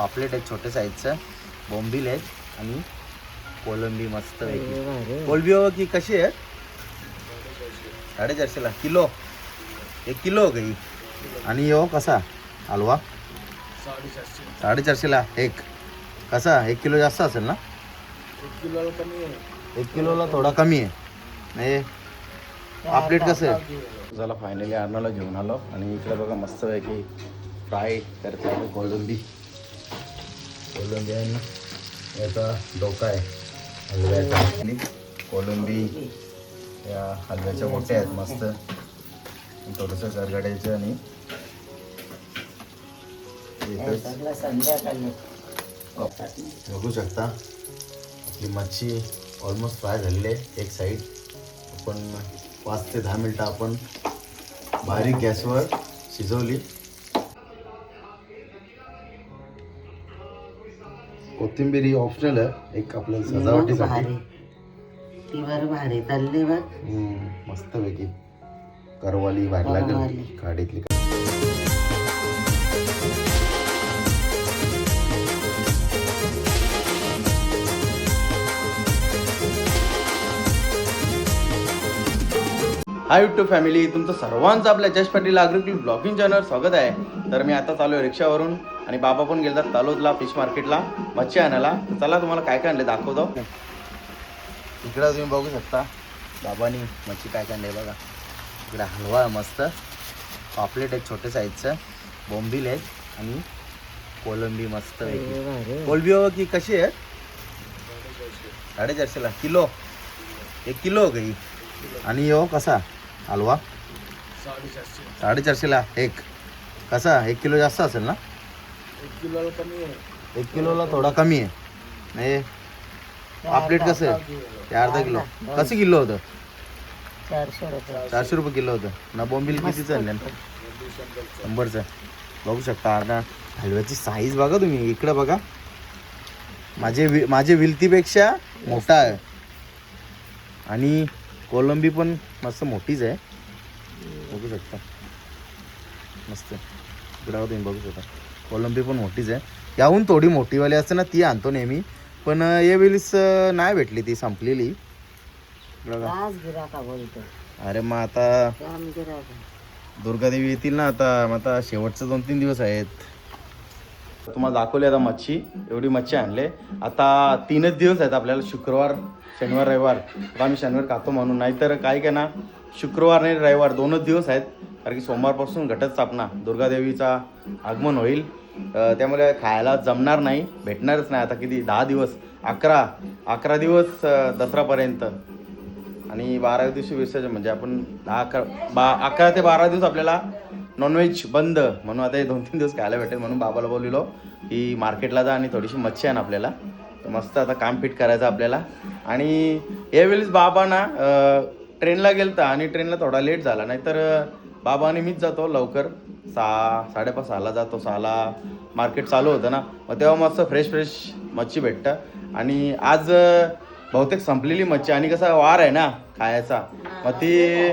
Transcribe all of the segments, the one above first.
पापलेट आहेत छोटे साईजचं. बोंबील आहेत आणि कोलंबी मस्त कोलंबी हो की कशी आहे साडेचारशेला. किलो. एक किलो हो गई. आणि यो कसा? हलवा? साडेचारशेला. एक. कसा? एक किलो जास्त असेल ना? एक किलोला थोडा कमी आहे. नाही? पापलेट कसं आहे? चला फायनली अर्नाला घेऊन आलो. आणि इकडे बघा मस्त पैकी फ्राय करता कोलंबी. कोलंबी आहे ना? याचा डोका आहे. हलव्याचा आणि कोलंबी या हलव्याच्या मोठ्या आहेत मस्त. थोडंसं गरगाड्याचं आणि बघू शकता आपली मच्छी ऑलमोस्ट फ्राय झालेली आहे एक साईड आपण पाच ते दहा मिनटं आपण बारीक गॅसवर शिजवली. कोथिंबीर ही ऑप्शनल आहे. एक आपल्या सजावटीसाठी. ती बरं भारी. चालली बघ. हम्म, मस्तपैकी. करवाली भारी लागेल. करवाली. गाडीतली हाय युट्यूब फॅमिली तुमचं सर्वांचं आपल्या जस्ट पाटील अग्रिकल ब्लॉगिंग चॅनल स्वागत आहे. तर मी आता चालू आहे रिक्षावरून. आणि बाबा पण गेलतात तालोदला फिश मार्केटला मच्छी आणायला. तर चला तुम्हाला काय काय आणले दाखवतो. इकडं तुम्ही बघू शकता बाबांनी मच्छी काय काय आणले बघा. इकडे हलवा आहे मस्त. पापलेट आहेत छोटे साईजचं बोंबील आहेत आणि कोलंबी मस्त कोलंबी हो की कशी आहे? साडेचारशेला. किलो. एक किलो हो गई. आणि यो कसा? हलवा? साडेचारशेला. एक. कसा? एक किलो जास्त असेल ना? एक किलोला थोडा कमी आहे. नाही. पापलेट कसं आहे? ते अर्धा किलो. कसं किलो होतं? चारशे रुपये. चारशे रुपये किलो होतं. ना बोंबील कितीचं आणलं? शंभरचं. बघू शकता अर्धा. हलव्याची साईज बघा तुम्ही. इकडं बघा. माझे वि माझे विलतीपेक्षा मोठा आहे. आणि कोलंबी पण मस्त मोठीच आहे. बघू शकता. मस्त. तुम्ही बघू शकता. कोलंबी पण मोठीच आहे. याहून थोडी मोठीवाली असते ना ती आणतो नेहमी. पण यावेळीस नाही भेटली ती संपलेली. अरे मग आता दुर्गादेवी येतील ना आता. मग आता शेवटचे दोन तीन दिवस आहेत. तुम्हाला दाखवली आता मच्छी. एवढी मच्छी आणले. आता तीनच दिवस आहेत आपल्याला शुक्रवार शनिवार रविवार. आता आम्ही शनिवार खातो म्हणून. नाहीतर काय काय ना शुक्रवार आणि रविवार दोनच दिवस आहेत. कारण की सोमवारपासून घटच स्थापना दुर्गादेवीचा आगमन होईल. त्यामुळे खायला जमणार नाही. भेटणारच नाही. आता किती? दहा दिवस. अकरा. अकरा दिवस दसरापर्यंत. आणि बाराव्या दिवशी विसर्जन. म्हणजे आपण दहा अकरा बा अकरा ते बारा दिवस आपल्याला नॉनव्हेज बंद. म्हणून आता हे दोन तीन दिवस खायला भेटेल म्हणून बाबाला बोललेलो की मार्केटला जा आणि थोडीशी मच्छी आण आपल्याला. तर मस्त आता काम फिट करायचं आपल्याला. आणि यावेळेस बाबा ना ट्रेनला गेलता आणि ट्रेनला थोडा लेट झाला. नाहीतर बाबा आणि मीच जातो लवकर. सहा साडेपाच सहाला जातो. सहाला मार्केट चालू होतं ना. मग तेव्हा मस्त फ्रेश फ्रेश मच्छी भेटतं. आणि आज बहुतेक संपलेली मच्छी. आणि कसा वार आहे ना खायचा. मग ती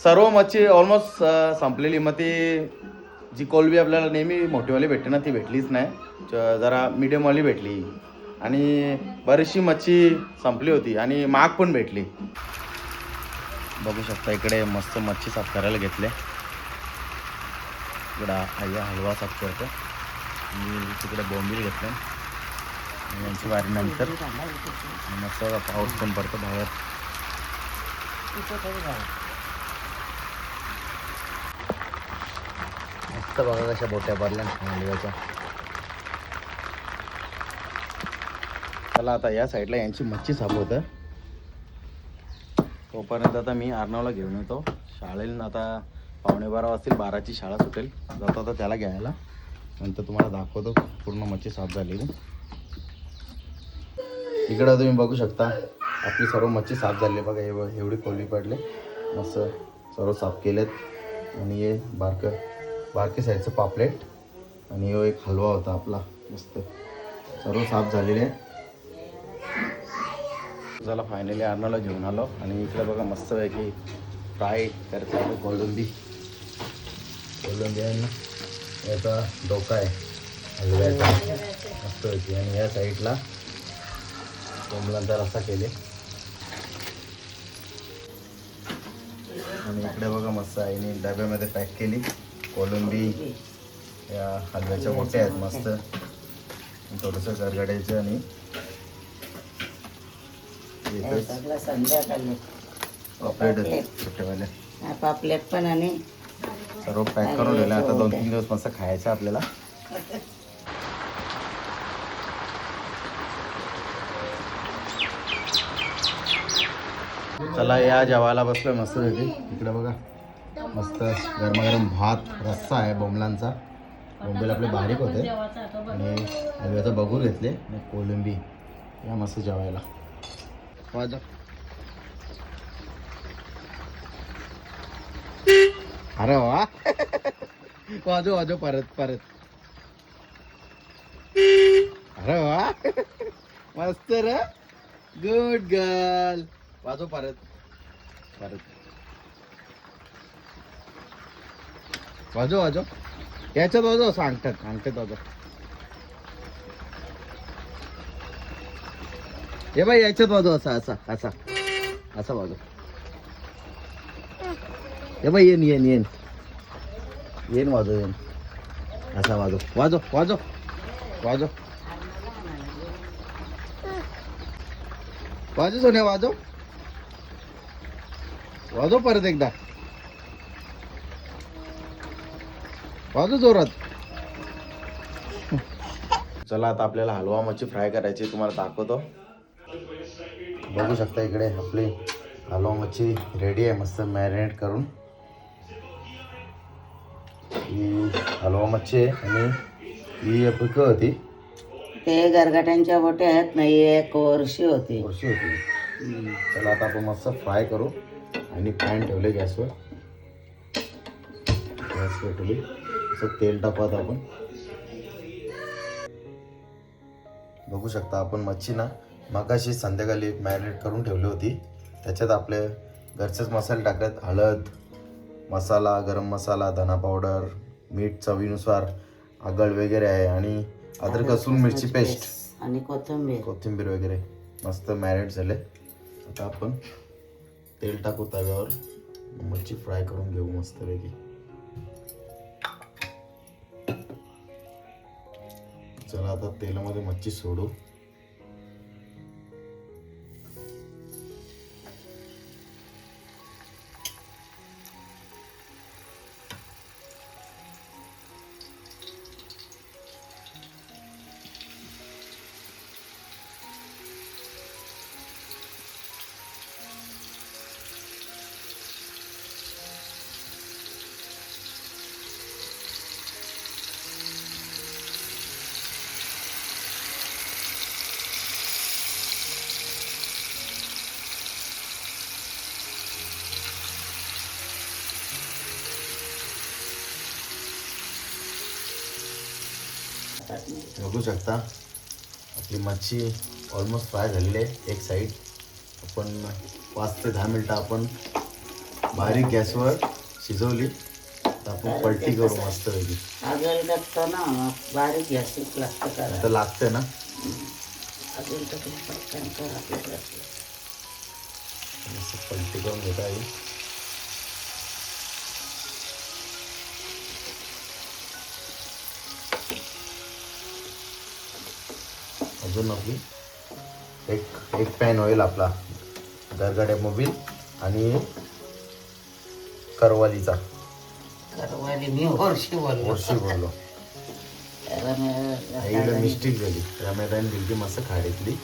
सर्व मच्छी ऑलमोस्ट संपलेली. मग ती जी कोलबी आपल्याला नेहमी मोठीवाली भेटते ना ती भेटलीच नाही. जरा मिडियमवाली भेटली. आणि बरीचशी मच्छी संपली होती आणि माग पण भेटली. बघू शकता इकडे मस्त मच्छी साफ करायला घेतले. इकडं आय्या हलवा साफ करतो. मी तिकडे बोंबील घेतले. आणि यांची वारी नंतर. मस्त पाऊस पण पडतो भागात मस्त बघा कशा बोट्या पडल्या हलव्याच्या चला आता या साईडला यांची मच्छी साफ होतं तोपर्यंत आता मी आर्नावला घेऊन येतो. शाळेला आता पावणे बारा वाजतील बाराची शाळा सुटेल. जातो आता त्याला घ्यायला. नंतर तुम्हाला दाखवतो पूर्ण मच्छी साफ झालेली इकडं तुम्ही बघू शकता आपली सर्व मच्छी साफ झाली. आहे बघा एवढी कोळी पडले. मस्त सर्व साफ केलेत. आणि हे बारकं बारके साईडचं पापलेट आणि हो एक हलवा होता आपला मस्त. सर्व साफ झालेले आहे झाला फायनली अर्नाला घेऊन आलो आणि इकडे बघा मस्त पैकी फ्राय करता कोलंबी. कोलंबी आहे ना याचा डोका आहे हलव्याचा. मस्त होती आणि या साईडला कोंबलांचा रस्सा केले. आणि इकडे बघा मस्त आईने डब्यामध्ये पॅक केली. कोलंबी या हलव्याच्या मोठ्या आहेत मस्त. थोडंसं गरगड्याचं आणि एकच सगळं संध्याकाळी. पापलेट छोटेवाले. पापलेट पण आणि सर्व पॅक करून ठेवलं आता दोन तीन दिवस मस्त खायचं आपल्याला. चला या जेवायला बसलोय मस्त इकडे बघा. मस्त गरमागरम भात रस्सा आहे बोंबलांचा. बोंबेला आपले बारीक होते. आणि आता बघूर घेतले. आणि कोलंबी. या मस्त जेवायला. वाजा अरे वा. वाजो वाजो परत परत. अरे वा. मस्त र. गुड गर्ल वाजो परत. परत. वाजो वाजो याच्यात वाजव सांगतात सांगतात वाजव हे बाई याच्यात वाजव असा असा असा. असा वाजव हे बाई येन येन येन येन वाजव येन असा वाजव. वाजव वाजव. वाजव. वाजव सोन्या वाजव. वाजव परत एकदा. वाजव जोरात. चला आता आपल्याला हलवा मच्छी फ्राय करायची तुम्हाला दाखवतो. बघू शकता इकडे आपली हलवा मच्छी रेडी आहे मस्त मॅरिनेट करून. ही हलवा मच्छी आहे आणि ही पिक होती. ते गरगाट्यांच्या बोट्या आहेत ना ही एक वर्षी होती. वर्षी होती. चला आता आपण मस्त फ्राय करू. आणि पॅन ठेवले गॅसवर. गॅसवर ठेवली. असं तेल टाकू आपण. बघू शकता आपण मच्छी ना मगाशी संध्याकाळी मॅरिनेट करून ठेवली होती. त्याच्यात आपले घरचेच मसाले टाकलेत. हळद मसाला गरम मसाला धना पावडर मीठ चवीनुसार आगळ वगैरे आहे. आणि अद्रक लसूण मिरची पेस्ट आणि कोथिंबीर. कोथिंबीर वगैरे. मस्त मॅरिनेट झाले. आता आपण तेल टाकू तव्यावर. मच्छी फ्राय करून घेऊ मस्तपैकी. चला आता तेलामध्ये मच्छी सोडू. बघू शकता. आपली मच्छी ऑलमोस्ट फ्राय झालेली आहे एक साईड आपण पाच ते दहा मिनटं आपण बारीक गॅसवर शिजवली. तर आपण पलटी करू मस्त आगळ टाकतो ना बारीक गॅसच लागतं करा आता लागते ना? पटकन करा पलटी करून घेता येईल अजून आपली एक एक पॅन होईल आपला. गरगड्या मोबिल आणि करवालीचा. करवाली मी वर्षी बोललो. वर्षी बोललो. आईला मिस्टेक झाली. त्याने दिली मस्त खाडीतली.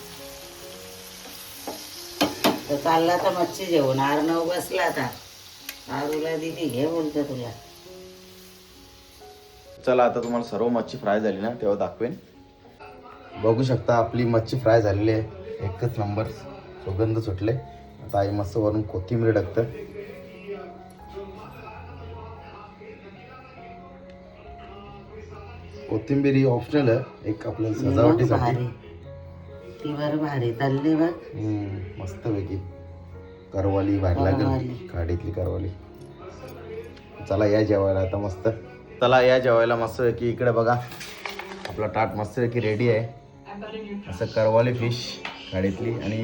तर चालला तर मच्छी जेवण आरनव बसला आता. आरूला दिली. घे बोलतो तुला. चला आता तुम्हाला सर्व मच्छी फ्राय झाली ना तेव्हा दाखवेन. बघू शकता आपली मच्छी फ्राय झालेली आहे. एकच नंबर सुगंध सुटले. आता आई मस्त वरून कोथिंबीर टाकतं. कोथिंबीर ही ऑप्शनल आहे. एक आपल्या सजावटीसाठी. ती बरं भारी. चालली बघ. हम्म, मस्तपैकी. करवाली भारी लागेल. करवाली. खाडीतली करवाली. चला या जेवायला आता मस्त. चला या जेवायला मस्त की इकडे बघा. आपला ताट मस्त की रेडी आहे. असं करवाली फिश गाडीतली आणि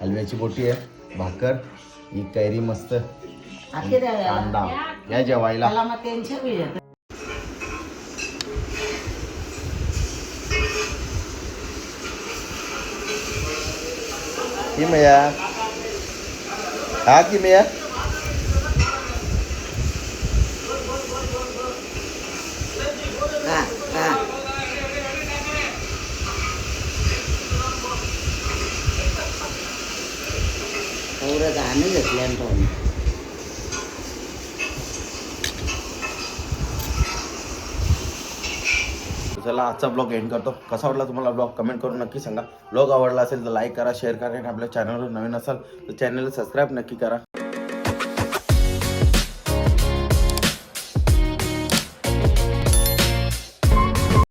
हलव्याची बोटी आहे भाकर ही कैरी मस्त. कांदा. या जेवायला. त्याला मग टेन्शन बी येतं. की मैया? हा की मैया का का एवढं गाणं घेतलं तो चला आजचा ब्लॉग एंड करतो. कसा वाटला तुम्हाला ब्लॉग कमेंट करून नक्की सांगा. ब्लॉग आवडला असेल तर लाईक करा शेअर करा आणि आपल्या चॅनलवर नवीन असाल तर चॅनलला सबस्क्राईब नक्की करा.